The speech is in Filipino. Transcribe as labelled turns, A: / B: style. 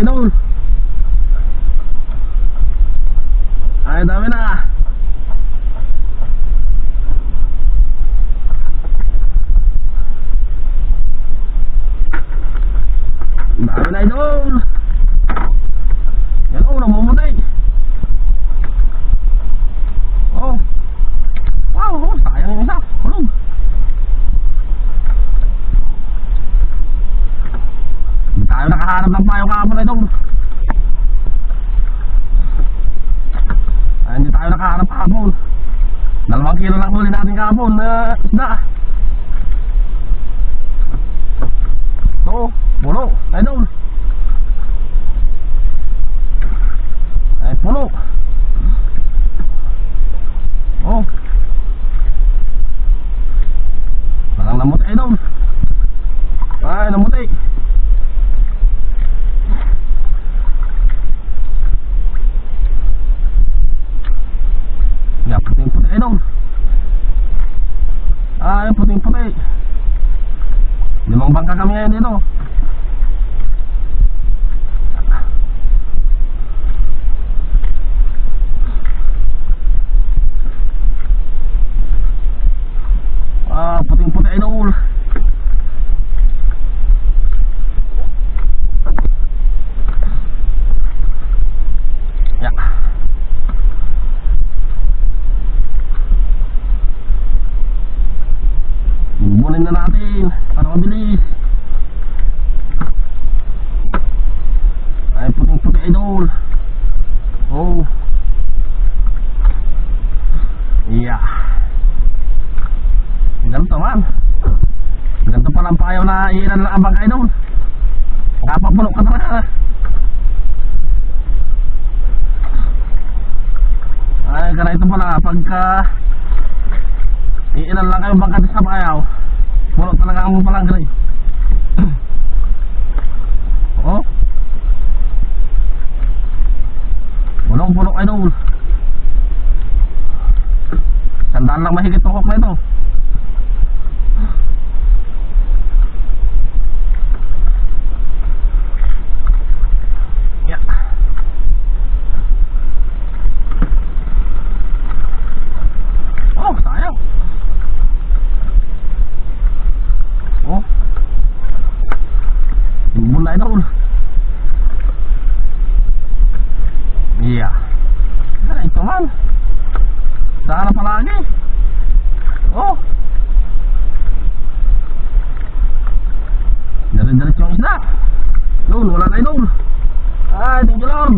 A: idol. Ay, dami na. Dami na idol. Yan oh, namumutay. Oh. Wow, oh, sayang yung isa. Kulog. Hindi tayo nakaharap ng payo kahapon na idol. Ay, hindi tayo nakaharap kahapon. Dalawang kilo lang huli natin kahapon na isda. Ito, puno, idol. Ay, puno. Oh. Parang namuti, idol. Ay, namuti. Ya, puting-puti, idol. Ay, puting-puti. Limang bangka kami ngayon dito. Bubunin na natin para mabilis. Ay, puting-puti idol. Oh. Yeah. Ganito man. Ganito pa lang payaw na ilan lang ang bangkay doon. Kapapuno ka talaga. Ay, ganito pala pagka ilan lang kayong bangkay sa payaw. Puno talaga ang palanggalay. oh. Punong-puno kayo doon. Sandaan lang mahigit tukok na ito. Yeah. Oh, sayang. Oh. Timbul na idol. Yeah. Ano ito man? Sana palagi. Oh. Dari-diretso yung isda. Yun, wala na idol. Ay, thank you Lord.